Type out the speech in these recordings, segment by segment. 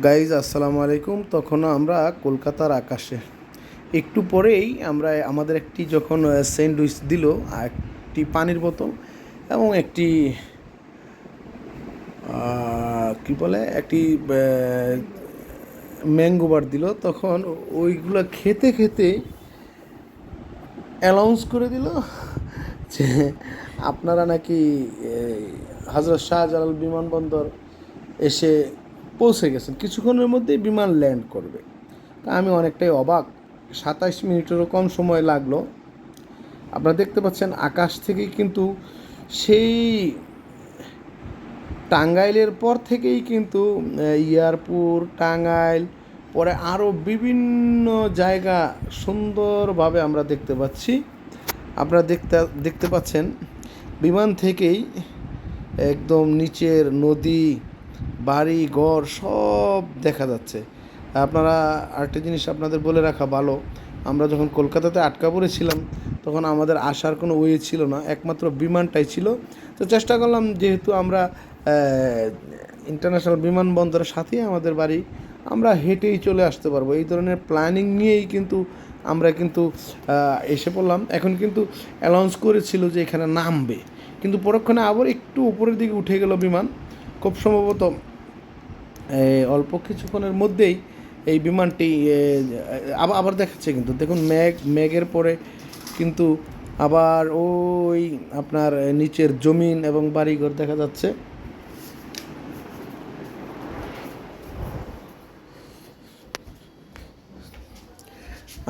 Guys আসসালামু আলাইকুম। তখনও আমরা কলকাতার আকাশে। একটু পরেই আমরা আমাদের একটি যখন স্যান্ডউইচ দিল একটি পানির বোতল এবং একটি কি বলে, একটি ম্যাঙ্গো বার দিল। তখন ওইগুলো খেতে খেতে অ্যানাউন্স করে দিল যে আপনারা নাকি হজরত শাহজালাল বিমানবন্দর এসে পৌঁছে গেছেন। কিছুক্ষণের মধ্যেই বিমান ল্যান্ড করবে। তা আমি অনেকটাই অবাক। সাতাইশ মিনিটেরও কম সময় লাগল। আপনারা দেখতে পাচ্ছেন আকাশ থেকেই কিন্তু সেই টাঙ্গাইলের পর থেকেই কিন্তু ইয়ারপুর, টাঙ্গাইল, পরে আরও বিভিন্ন জায়গা সুন্দরভাবে আমরা দেখতে পাচ্ছি। আপনারা দেখতে দেখতে পাচ্ছেন বিমান থেকেই একদম নিচের নদী বাড়ি, ঘর সব দেখা যাচ্ছে। আপনারা আরেকটা জিনিস আপনাদের বলে রাখা ভালো। আমরা যখন কলকাতাতে আটকা পড়েছিলাম, তখন আমাদের আসার কোনো ওয়ে ছিল না। একমাত্র বিমানটাই ছিল। তো চেষ্টা করলাম যেহেতু আমরা ইন্টারন্যাশনাল বিমানবন্দরের সাথেই আমাদের বাড়ি, আমরা হেঁটেই চলে আসতে পারব। এই ধরনের প্ল্যানিং নিয়েই কিন্তু আমরা কিন্তু এসে পড়লাম। এখন কিন্তু অ্যানাউন্স করেছিল যে এখানে নামবে। কিন্তু পরক্ষণে আবার একটু উপরের দিকে উঠে গেল বিমান। খুব সম্ভবত অল্প কিছুক্ষণের মধ্যেই এই বিমানটি আবার আবার দেখাচ্ছে কিন্তু। দেখুন ম্যাগ ম্যাগের পরে কিন্তু আবার ওই আপনার নিচের জমিন এবং বাড়িঘর দেখা যাচ্ছে।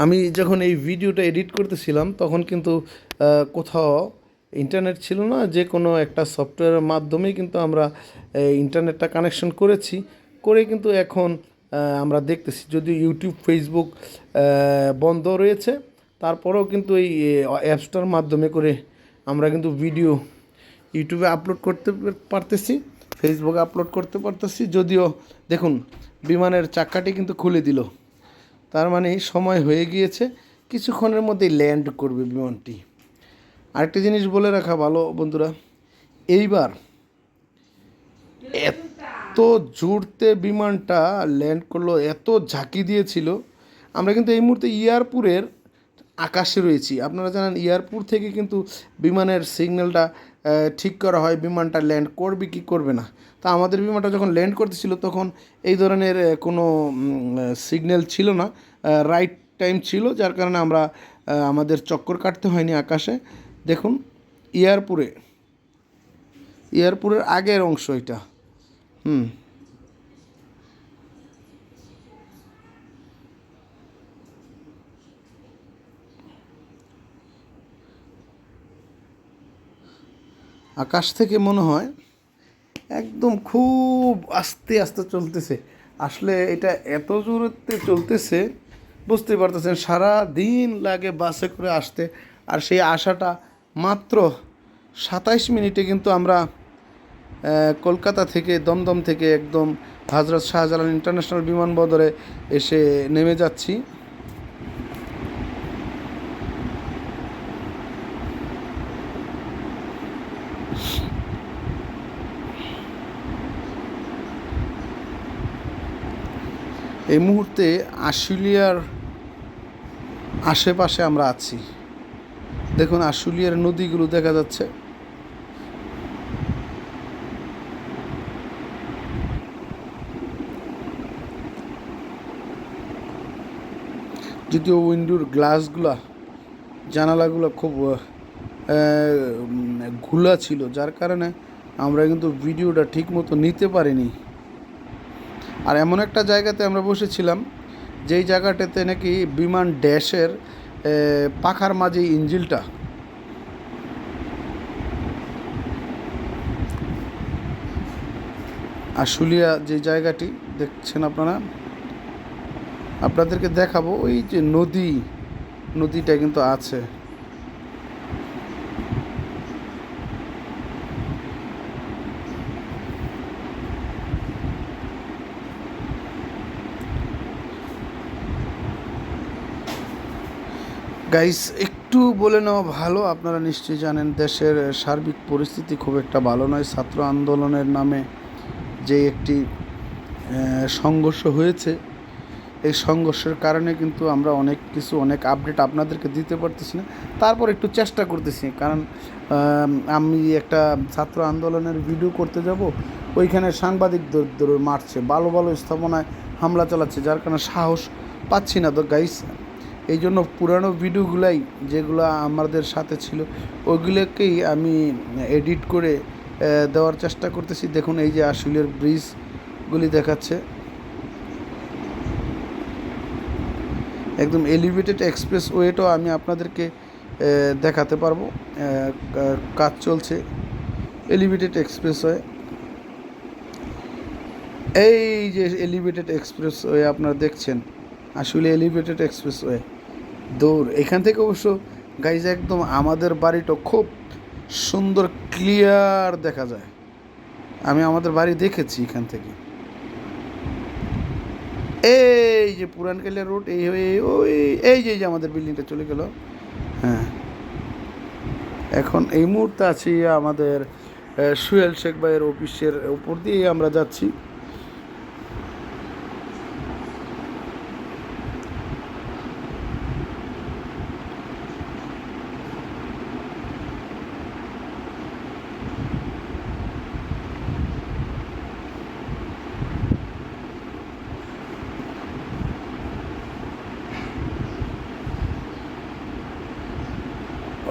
আমি যখন এই ভিডিওটা এডিট করতেছিলাম, তখন কিন্তু কোথাও ইন্টারনেট ছিল না, যে কোনো একটা সফটওয়্যারের মাধ্যমেই কিন্তু আমরা ইন্টারনেটটা কানেকশন করেছি। করে কিন্তু এখন আমরা দেখতেছি। যদি ইউটিউব ফেসবুক বন্ধ রয়েছে, তারপরেও কিন্তু এই অ্যাপসটার মাধ্যমে করে আমরা কিন্তু ভিডিও ইউটিউবে আপলোড করতে পারতেছি ফেসবুকে আপলোড করতে পারতেছি। যদিও, দেখুন, বিমানের চাকাটি কিন্তু খুলে দিল। তার মানে সময় হয়ে গিয়েছে, কিছুক্ষণের মধ্যেই ল্যান্ড করবে বিমানটি। আরেকটা জিনিস বলে রাখা ভালো, বন্ধুরা, এইবার এত জোরতে বিমানটা ল্যান্ড করল, এত ঝাঁকি দিয়েছিল। আমরা কিন্তু এই মুহূর্তে ইয়ারপুরের আকাশে রয়েছি। আপনারা জানেন এয়ারপুর থেকে কিন্তু বিমানের সিগন্যালটা ঠিক করা হয়, বিমানটা ল্যান্ড করবে কি করবে না। তা আমাদের বিমানটা যখন ল্যান্ড করতেছিল, তখন এই ধরনের কোনো সিগন্যাল ছিল না। রাইট টাইম ছিল, যার কারণে আমরা আমাদের চক্কর কাটতে হয়নি আকাশে। দেখুন এয়ারপুরে এয়ারপুরের আগের অংশ এটা। হুম আকাশ থেকে মনে হয় একদম খুব আস্তে আস্তে চলতেছে। আসলে এটা এত জোরতে চলতেছে বুঝতে পারতেছেন, সারা দিন লাগে বাসে করে আসতে। আর সেই আসাটা মাত্র সাতাইশ মিনিটে কিন্তু আমরা কলকাতা থেকে দমদম থেকে একদম হজরত শাহজালাল ইন্টারন্যাশনাল বিমানবন্দরে এসে নেমে যাচ্ছি। এই মুহূর্তে আশুলিয়ার আশেপাশে আমরা আছি। দেখুন, আশুলিয়ার নদীগুলো দেখা যাচ্ছে। যদিও উইন্ডোর গ্লাসগুলা, জানালাগুলো খুব ঘুলা ছিল, যার কারণে আমরা কিন্তু ভিডিওটা ঠিক মতো নিতে পারিনি। আর এমন একটা জায়গাতে আমরা বসেছিলাম, যেই জায়গাটাতে নাকি বিমান ড্যাশের পাখার মাঝে ইঞ্জিলটা। আর আশুলিয়া যে জায়গাটি, দেখছেন আপনারা? আপনাদেরকে দেখাবো ওই যে নদী, নদীটা কিন্তু আছে। গাইস একটু বলে নেওয়া ভালো, আপনারা নিশ্চয়ই জানেন দেশের সার্বিক পরিস্থিতি খুব একটা ভালো নয়। ছাত্র আন্দোলনের নামে যে একটি সংঘর্ষ হয়েছে এই সংঘর্ষের কারণে কিন্তু আমরা অনেক কিছু, অনেক আপডেট আপনাদেরকে দিতে পারতেছি না। তারপর একটু চেষ্টা করতেছি, কারণ আমি একটা ছাত্র আন্দোলনের ভিডিও করতে যাব, ওইখানে সাংবাদিকদের ধরে মারছে, ভালো ভালো স্থাপনায় হামলা চালাচ্ছে, যার কারণে সাহস পাচ্ছি না তো গাইস এই জন্য পুরানো ভিডিওগুলাই যেগুলো আমাদের সাথে ছিল ওইগুলোকেই আমি এডিট করে দেওয়ার চেষ্টা করতেছি। দেখুন, এই যে আশুলিয়ার ব্রিজগুলি দেখাচ্ছে। একদম এলিভেটেড এক্সপ্রেস ওয়েটাও আমি আপনাদেরকে দেখাতে পারব। কাজ চলছে। এলিভেটেড এক্সপ্রেস ওয়ে এই যে এলিভেটেড এক্সপ্রেস ওয়ে আপনারা দেখছেন, আসলে এলিভেটেড এক্সপ্রেস ওয়ে দৌড় এখান থেকে অবশ্য গাইজ একদম আমাদের বাড়িটা খুব সুন্দর ক্লিয়ার দেখা যায়। আমি আমাদের বাড়ি দেখেছি এখান থেকে। এই যে পুরানকালিয়া রোড, এই হয়ে ওই, এই যে যে আমাদের বিল্ডিংটা চলে গেল। হ্যাঁ। এখন এই মুহূর্তে আছি আমাদের সুয়েল শেখ ভাইয়ের অফিসের ওপর দিয়ে আমরা যাচ্ছি।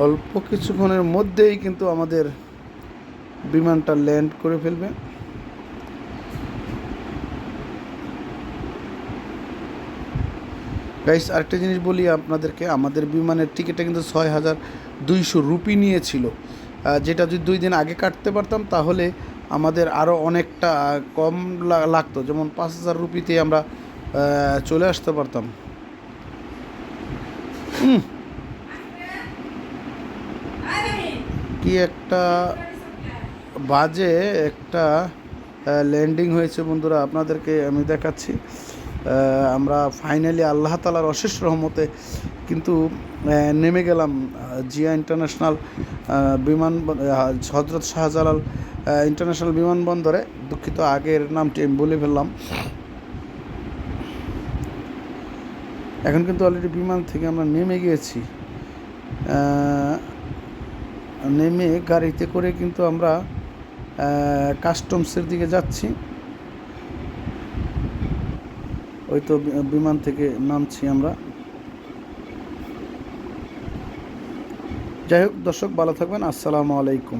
অল্প কিছুক্ষণের মধ্যেই কিন্তু আমাদের বিমানটা ল্যান্ড করে ফেলবে। গাইস আরেকটা জিনিস বলি আপনাদেরকে আমাদের বিমানের টিকিটটা কিন্তু ছয় হাজার দুইশো রুপি নিয়েছিল। যেটা যদি দুই দিন আগে কাটতে পারতাম তাহলে আমাদের আরও অনেকটা কম লাগতো। যেমন পাঁচ হাজার রুপিতে আমরা চলে আসতে পারতাম। উম, কি একটা বাজে একটা ল্যান্ডিং হয়েছে বন্ধুরা আপনাদেরকে আমি দেখাচ্ছি। আমরা ফাইনালি আল্লাহ তালার অশেষ রহমতে কিন্তু নেমে গেলাম জিয়া ইন্টারন্যাশনাল বিমান হজরত শাহজালাল ইন্টারন্যাশনাল বিমানবন্দরে। দুঃখিত, আগের নামটি আমি বলে ফেললাম। এখন কিন্তু অলরেডি বিমান থেকে আমরা নেমে গিয়েছি। নেমে গাড়িতে করে কিন্তু আমরা কাস্টমসের দিকে যাচ্ছি। ওই তো বিমান থেকে নামছি আমরা। যাই হোক, দর্শক, ভালো থাকবেন। আসসালামু আলাইকুম।